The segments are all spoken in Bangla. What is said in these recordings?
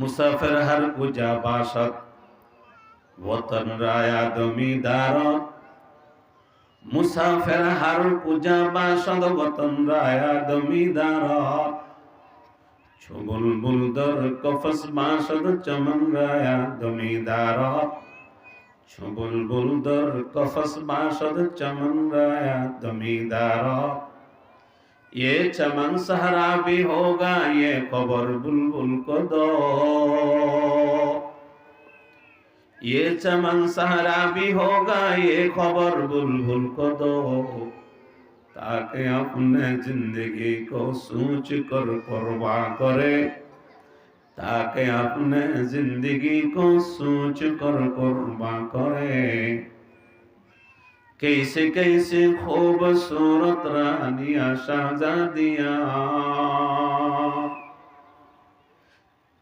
মুসাফির হর উজা বাসত وطن رایا دمیدار মুসাফির হার পূজা বাসদ বতন রায়া দমিদার ছবুল বুলদর কফস বাসদ চমন রায়া দমিদার ছবুল বুলদর কফস বাসদ চমন রায়া দমিদার یہ چمن سہرا होगा ये खबर बुलबुल को दो ये یہ چمن سہرا بھی ہوگا یہ خبر بلبل کو دو تاکہ اپنے زندگی کو سوچ کر پرواہ کرے تاکہ اپنے زندگی کو سوچ کر قرباں کرے कैसे कैसे खूबसूरत रानिया शहजादियाँ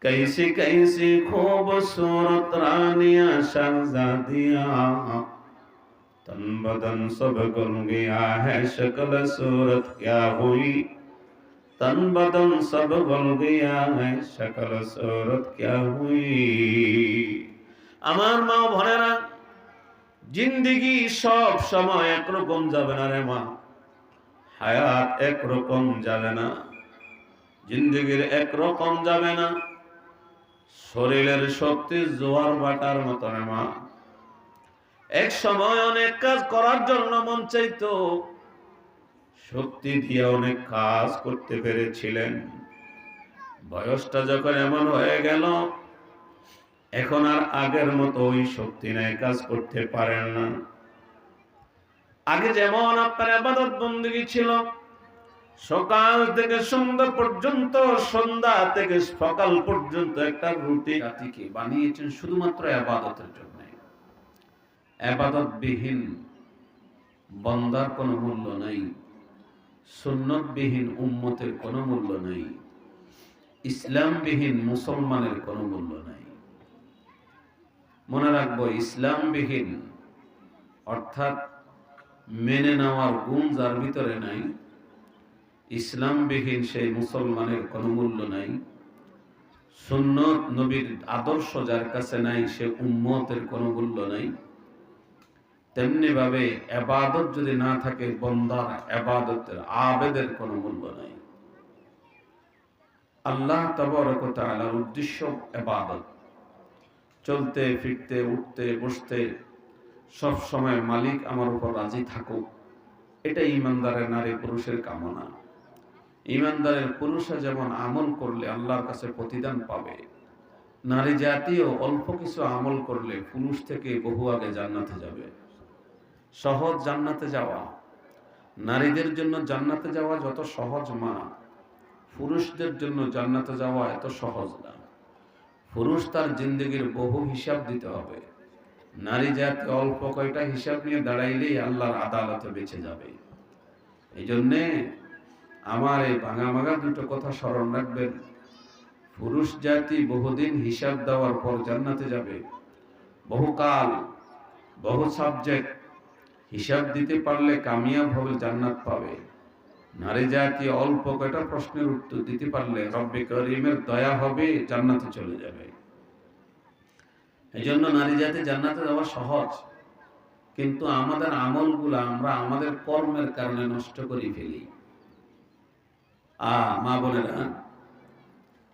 कैसी कैसी खूबसूरत रानियां शहजादियां तन बदन सब गुल गया है शक्ल सूरत क्या हुई तन बदन सब गुल गया है शक्ल सूरत क्या हुई আমার মা ভনেরা জিন্দিগি সব সময় একরকম যাবে না রে মা। হায়াত একরকম যাবে না। জিন্দিগির একরকম যাবে না। শরীরের শক্তি জোয়ার বাটার মতো রে মা। এক সময় অনেক কাজ করার জন্য মন চাইতো। শক্তি দিয়ে অনেক কাজ করতে পেরেছিলেন। বয়সটা যখন এমন হয়ে গেল এখন আর আগের মতো ওই শক্তি নেই, কাজ করতে পারেন না। আগে যেমন আপনার আবাদত বন্দী ছিল, সকাল থেকে সন্ধ্যা পর্যন্ত, সন্ধ্যা থেকে সকাল পর্যন্ত একটা রুটি জাতিকে বানিয়েছেন শুধুমাত্র আবাদতের জন্য। আবাদতবিহীন বন্দার কোনো মূল্য নেই, সুন্নতবিহীন উম্মতের কোনো মূল্য নেই, ইসলামবিহীন মুসলমানের কোনো মূল্য নেই। মনে রাখব, ইসলামবিহীন, অর্থাৎ মেনে নেওয়ার গুণ যার ভিতরে নাই, ইসলামবিহীন সেই মুসলমানের কোনো মূল্য নাই, সুন্নত নবীর আদর্শ যার কাছে নাই, সে উম্মতের কোনো মূল্য নাই। তেমনি ভাবে আবাদত যদি না থাকে, বন্দার আবাদতের আবেদের কোনো মূল্য নাই। আল্লাহ তবরক তাআলার উদ্দেশ্য আবাদত চলতে, ফিরতে, উঠতে, বসতে, সব সময় মালিক আমার উপর রাজি থাকুক। এটা ইমানদারের নারী পুরুষের কামনা। ইমানদারের পুরুষে যেমন আমল করলে আল্লাহর কাছে প্রতিদান পাবে, নারী জাতীয় অল্প কিছু আমল করলে পুরুষ থেকে বহু আগে জান্নাতে যাবে। সহজ জান্নাতে যাওয়া। নারীদের জন্য জান্নাতে যাওয়া যত সহজ মা, পুরুষদের জন্য জান্নাতে যাওয়া এত সহজ না। পুরুষ তার জিন্দগির বহু হিসাব দিতে হবে। নারী জাতি অল্প কয়টা হিসাব নিয়ে দাঁড়াইলেই আল্লাহর আদালতে বেঁচে যাবে। এই জন্যে আমার এই ভাঙা ভাঙা দুটো কথা স্মরণ রাখবেন। পুরুষ জাতি বহুদিন হিসাব দেওয়ার পর জান্নাতে যাবে। বহুকাল, বহু সাবজেক্ট হিসাব দিতে পারলে কামিয়াব হবে জান্নাত পাবে। নারী জাতি অল্প কয়টা প্রশ্নের উত্তর দিতে পারলে রব্বে করিমের দয়া হবে, জান্নাতে চলে যাবে। এই জন্য নারী জাতি জান্নাতে যাওয়া সহজ। কিন্তু আমাদের আমলগুলো আমরা আমাদের কর্মের কারণে নষ্ট করে ফেলি। আ, মা বোনেরা,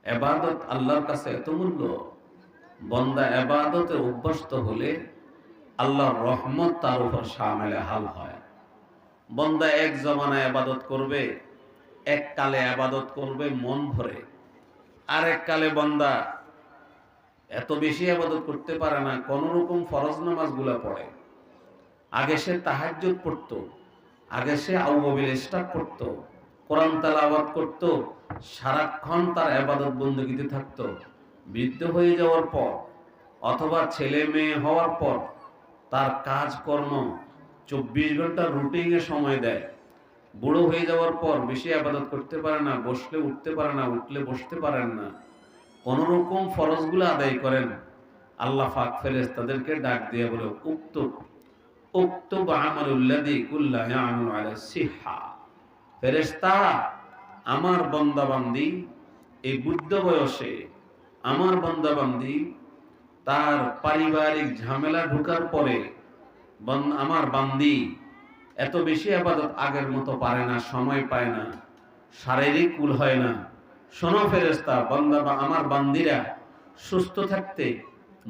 এবাদত আল্লাহর কাছে এত মূল্য। বন্দা এবাদতে অভ্যস্ত হলে আল্লাহর রহমত তার উপর সামেলে হাল হয়। বন্দা এক জমানায় আবাদত করবে, এক কালে আবাদত করবে, মন ভরে। আর এক কালে বন্দা এত বেশি আবাদত করতে পারে না কোন রকম ফরজ নামাজগুলা পড়ে। আগে সে তাহাজ্জুদ পড়তো আগে সে আউবিল স্টাক পড়তো কোরআন তালাবাদ করত, সারাক্ষণ তার আবাদত বন্দগিতে থাকতো। বৃদ্ধ হয়ে যাওয়ার পর অথবা ছেলে মেয়ে হওয়ার পর তার কাজকর্ম চব্বিশ ঘণ্টা রুটিনে সময় দেয়। বুড়ো হয়ে যাওয়ার পর বেশি আবাদত করতে পারে না, বসলে উঠতে পারে না, উঠলে বসতে পারেন না। কোন রকম ফরজগুলো আদায় করেন। আল্লাহ ফাক ফেরেস তাদেরকে ডাক দিয়ে বলে, উক্ত উক্ত বা আমার বন্দাবান্দি, এই বুদ্ধ বয়সে আমার বান্দাবান্দি, তার পারিবারিক ঝামেলা ঢোকার পরে আমার বান্দি, এত বেশি আবাদত আগের মতো পারে না, সময় পায় না, শারীরিক কুল হয় না। শোনো ফেরেস্তা বান্দা বা আমার বান্দিরা, সুস্থ থাকতে,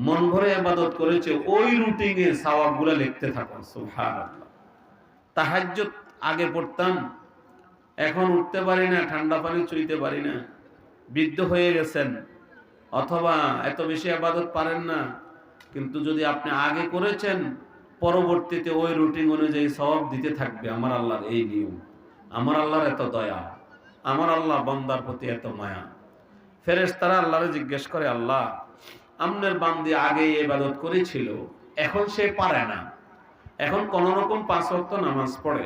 মন ভরে আবাদত করেছে, ওই রুটিনে সওয়াবগুলো লিখতে থাকো সুবহানাল্লাহ। তাহাজ্জুদ আগে পড়তাম, এখন উঠতে পারি না, ঠান্ডা পানি চুইতে পারি না, বৃদ্ধ হয়ে গেছেন, অথবা এত বেশি আবাদত পারেন না, কিন্তু যদি আপনি আগে করেছেন পরবর্তীতে ওই রুটিন অনুযায়ী সব দিতে থাকবে আমার আল্লাহর এই নিয়ম। আমার আল্লাহর এত দয়া, আমার আল্লাহ বন্দার প্রতি এত মায়া। ফেরেস তারা আল্লাহরে জিজ্ঞেস করে, আল্লাহ, আমনের বান্দি আগে ইবাদত করেছিল, এখন সে পারে না। এখন কোন রকম পাঁচ ওয়াক্ত নামাজ পড়ে।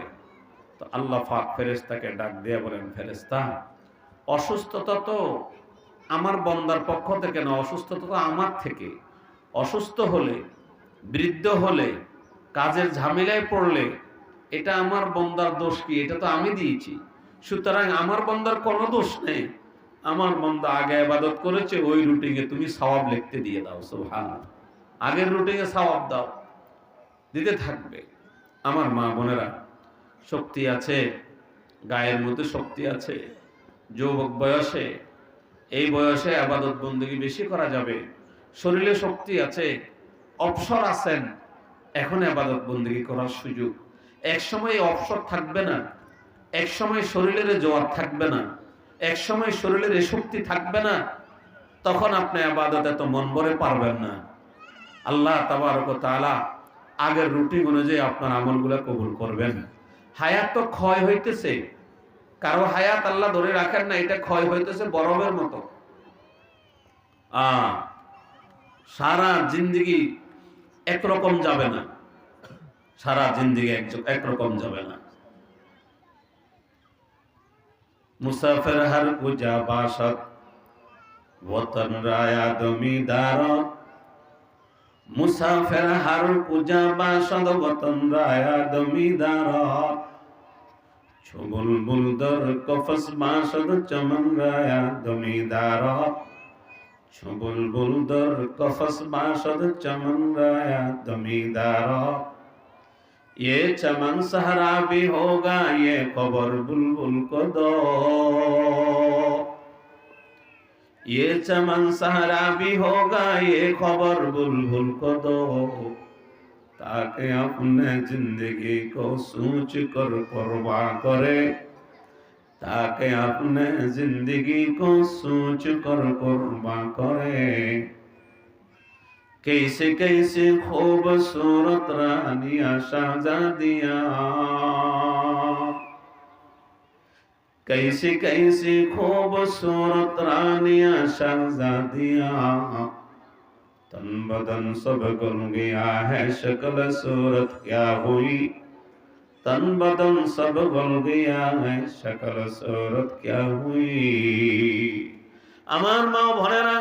তো আল্লাহ ফাক ফেরেস্তাকে ডাক দিয়ে বলেন ফেরেস্তা অসুস্থতা তো আমার বন্দার পক্ষ থেকে না, অসুস্থতা তো আমার থেকে। অসুস্থ হলে, বৃদ্ধ হলে কাজের ঝামেলায় পড়লে এটা আমার বন্দার দোষ কি? এটা তো আমি দিয়েছি। সুতরাং আমার বন্দার কোনো দোষ নেই। আমার বন্দা আগে আবাদত করেছে, ওই রুটিনে তুমি সওয়াব লিখতে দিয়ে দাও সুবহান আগের রুটিনে সওয়াব দাও। দিতে থাকবে। আমার মা বোনেরা, শক্তি আছে, গায়ের মধ্যে শক্তি আছে, যুবক বয়সে, এই বয়সে আবাদত বন্দী বেশি করা যাবে। শরীরে শক্তি আছে, অবসর আছেন এখন আবাদত বন্দী করার সুযোগ। এক সময় অবসর থাকবে না, এক সময় শরীরের জোয়ার থাকবে না, এক সময় শরীরের শক্তি থাকবে না, তখন আপনি আবাদত এত মন ভরে পারবেন না। আল্লাহ তাআলা আগের রুটিন অনুযায়ী আপনার আমলগুলো কবুল করবেন। হায়াত তো ক্ষয় হইতেছে, কারও হায়াত আল্লাহ ধরে রাখেন না, এটা ক্ষয় হইতেছে বরফের মতো। সারা জিন্দগি একরকম যাবে না। সারা জিন্দিগি একরকম যাবে না। মুসাফের হার পূজা বাসত বতন রায়া জমিদার মুসাফির হার কুজা বাসত বতন রায়া বুলদর কফস চমন রায়া छुबुल बुलदर कफस बासद चमन राया दमीदार ये चमन सहरा भी होगा ये खबर बुलबुल को दो ये चमन सहरा भी होगा ये खबर बुलबुल को दो ताकि अपने जिंदगी को सोच कर परवाह करे ताकि अपने ज़िंदगी को सोच कर कुर्बान करे। कैसे कैसे खूबसूरत रानिया शाहजादियाँ। कैसी कैसी खूबसूरत रानियाँ शहजादियाँ। तन बदन सब गुल गया है, शक्ल सूरत क्या हुई। तन बदन सब गुल गया है शक्ल सूरत क्या हुई আমার মা ভনেরা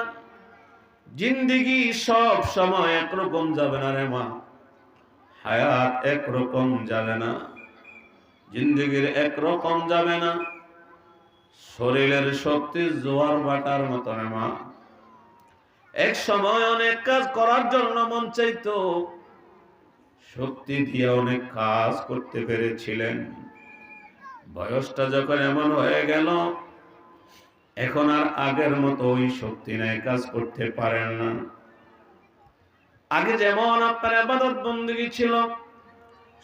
জিন্দিগি সব সময় একরকম যাবে না রে মা হায়াত একরকম যাবে না জিন্দিগির একরকম যাবে না শরীরের শক্তি জোয়ার বাটার মতো রে মা এক সময় অনেক কাজ করার জন্য মন চাইতো শক্তি দিয়ে অনেক কাজ করতে পেরেছিলেন। বয়সটা যখন এমন হয়ে গেল, এখন আর আগের মতো ওই শক্তি নাই, কাজ করতে পারেন না। আগে যেমন আপনার আবাদত বন্দী ছিল,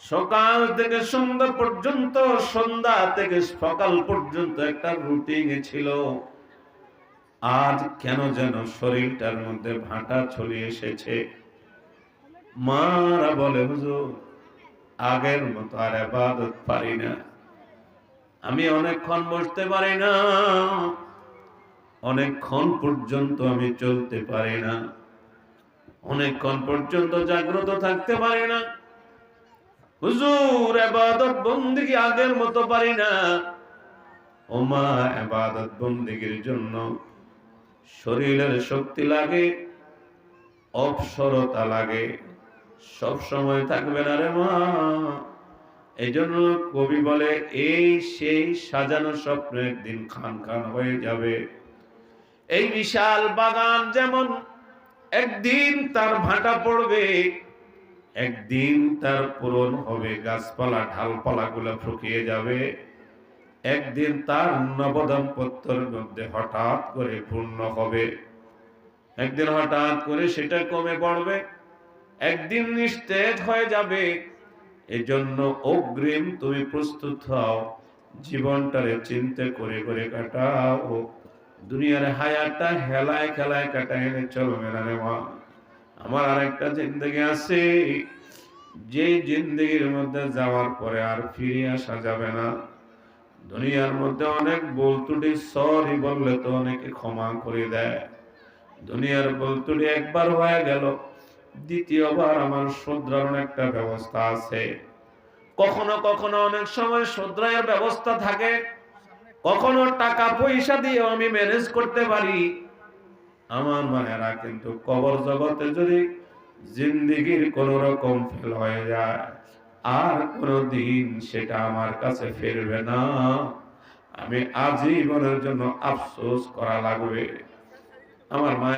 সকাল থেকে সন্ধ্যা পর্যন্ত, সন্ধ্যা থেকে সকাল পর্যন্ত একটা রুটিন ছিল। আজ কেন যেন শরীরটার মধ্যে ভাটা চলে এসেছে? মারা বলে, হুজুর, আগের মতো আর আবাদত পারি না। আমি অনেকক্ষণ বসতে পারি না, অনেকক্ষণ পর্যন্ত আমি চলতে পারি না, অনেকক্ষণ পর্যন্ত জাগ্রত থাকতে পারি না। হুজুর, আবাদত বন্দিকে আগের মতো পারি না। ওমা আবাদত বন্দিগির জন্য শরীরের শক্তি লাগে, অপসরতা লাগে। সব সময় থাকবে না রে মা। এই জন্য কবি বলে, এই সেই সাজানো স্বপ্ন একদিন খান খান হয়ে যাবে। এই বিশাল বাগান যেমন একদিন তার ভাটা পড়বে, একদিন তার পূরণ হবে, গাছপালা ঢালপালা গুলো শুকিয়ে যাবে। একদিন তার নবদাম্পত্যের মধ্যে হঠাৎ করে পূর্ণ হবে। একদিন হঠাৎ করে সেটা কমে পড়বে একদিন নিস্তেজ হয়ে যাবে। এজন্য অগ্রিম তুমি প্রস্তুত হও, জীবনটারে চিন্তা করে করে কাটাও। দুনিয়ার হায়াতটা হেলায় খেলায় কাটাইলে চলবে না রে মা। আমার আরেকটা জিন্দগি আছে। যে জিন্দগির মধ্যে যাওয়ার পরে আর ফিরে আসা যাবে না। দুনিয়ার মধ্যে অনেক বলতুটি সরি বললে তো অনেকে ক্ষমা করে দেয়। দুনিয়ার বলতুটি একবার হয়ে গেল দ্বিতীয়বার আমার শুধরানোর একটা ব্যবস্থা আছে। কখনো কখনো অনেক সময় শুধরানোর ব্যবস্থা থাকে। কখনো টাকা পয়সা দিয়ে আমি ম্যানেজ করতে পারি। আমার মায়েরা কিন্তু কবর জগতে যদি জিন্দিগির কোন রকম ফেল হয়ে যায়, আর কোনদিন সেটা আমার কাছে ফিরবে না। আমি আজীবনের জন্য আফসোস করা লাগবে। আমার মা